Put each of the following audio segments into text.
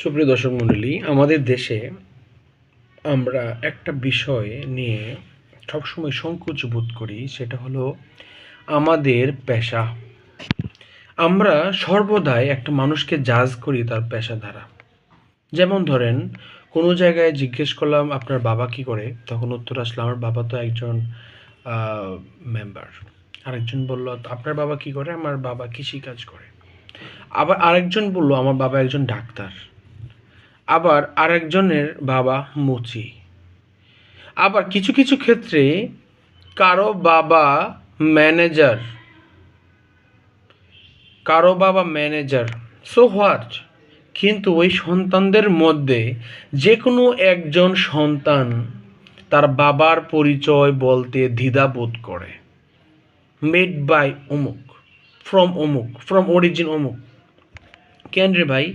সুপ্রিয় দর্শক মণ্ডলী, আমাদের দেশে আমরা একটা বিষয় নিয়ে সবসময় সংকোচ বোধ করি, সেটা হলো আমাদের পেশা। আমরা সর্বদাই একটা মানুষকে জাজ করি তার পেশা দ্বারা যেমন ধরেন, কোনো জায়গায় জিজ্ঞেস করলাম, আপনার বাবা কি করে? তখন উত্তর আসলো, আমার বাবা তো একজন মেম্বার আরেকজন বলল, আপনার বাবা কি করে? আমার বাবা কৃষিকাজ করে। আবার আরেকজন বলল, আমার বাবা একজন ডাক্তার। আবার আরেকজনের বাবা মুচি। আবার কিছু কিছু ক্ষেত্রে কারও বাবা ম্যানেজার। কারও বাবা ম্যানেজার। সো হোয়াট কিন্তু ওই সন্তানদের মধ্যে যে কোনো একজন সন্তান তার বাবার পরিচয় বলতে দ্বিধাবোধ করে। মেড বাই অমুক ফ্রম অমুক ফ্রম অরিজিন অমুক। কেন রে ভাই?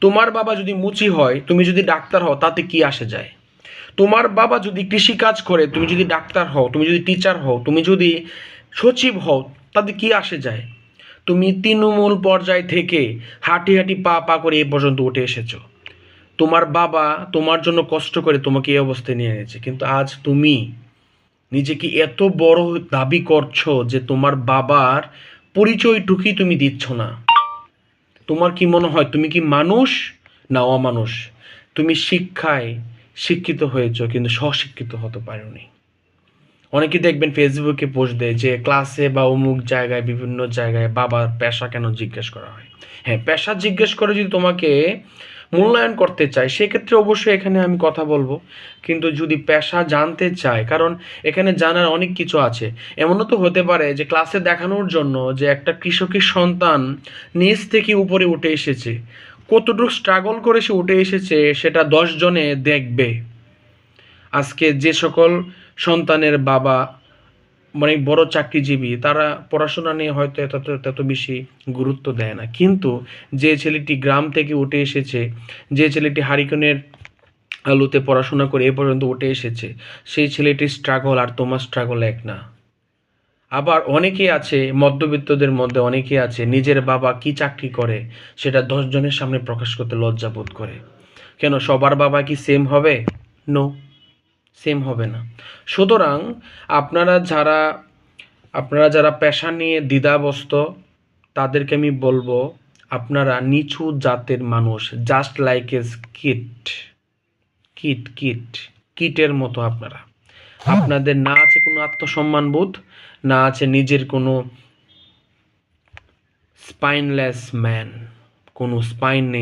তোমার বাবা যদি মুচি হয়, তুমি যদি ডাক্তার হও, তাতে কি আসে যায়? তোমার বাবা যদি কৃষিকাজ করে, তুমি যদি ডাক্তার হও, তুমি যদি টিচার হও, তুমি যদি সচিব হও, তাতে কি আসে যায়? তুমি তৃণমূল পর্যায় থেকে হাঁটি হাঁটি পা পা করে এ পর্যন্ত উঠে এসেছ। তোমার বাবা তোমার জন্য কষ্ট করে তোমাকে এই অবস্থায় নিয়ে এনেছে। কিন্তু আজ তুমি নিজেকে এত বড় দাবি করছ যে তোমার বাবার পরিচয়টুকুই তুমি দিচ্ছ না। তোমার কি মনে হয়, তুমি কি মানুষ না অমানুষ? তুমি শিক্ষায় শিক্ষিত হয়েছ, কিন্তু স্বশিক্ষিত হতে পারোনি। অনেকে দেখবেন ফেসবুকে পোস্ট দেয় যে ক্লাসে বা অমুক জায়গায়, বিভিন্ন জায়গায় বাবার পেশা কেন জিজ্ঞেস করা হয়? হ্যাঁ পেশা জিজ্ঞেস করে যদি তোমাকে মূল্যায়ন করতে চায় সেক্ষেত্রে অবশ্যই এখানে আমি কথা বলব। কিন্তু যদি পেশা জানতে চায় কারণ এখানে জানার অনেক কিছু আছে। এমনও তো হতে পারে যে ক্লাসে দেখানোর জন্য যে একটা কৃষকের সন্তান নিচ থেকে উপরে উঠে এসেছে, কতটুকু স্ট্রাগল করে সে উঠে এসেছে সেটা দশ জনে দেখবে। আজকে যে সকল সন্তানের বাবা মানে বড় চাকরিজীবী, তারা পড়াশোনা নিয়ে হয়তো এত এত বেশি গুরুত্ব দেয় না। কিন্তু যে ছেলেটি গ্রাম থেকে উঠে এসেছে, যে ছেলেটি হারিকনের আলুতে পড়াশোনা করে এ পর্যন্ত উঠে এসেছে, সেই ছেলেটির স্ট্রাগল আর তোমার স্ট্রাগল এক না। আবার অনেকে আছে, মধ্যবিত্তদের মধ্যে অনেকে আছে, নিজের বাবা কি চাকরি করে সেটা দশজনের সামনে প্রকাশ করতে লজ্জা বোধ করে। কেন, সবার বাবা কি সেম হবে? নো সেম হবে না। সুতরাং আপনারা যারা আপনারা যারা পেশা নিয়ে দ্বিধাবস্ত তাদেরকে আমি বলব আপনারা নিচু জাতের মানুষ জাস্ট লাইক এস কিট কিট কিট কিটের মতো আপনারা। আপনাদের না আছে কোনো আত্মসম্মান বোধ না আছে নিজের কোনো স্পাইনলেস ম্যান কোনো স্পাইন নেই।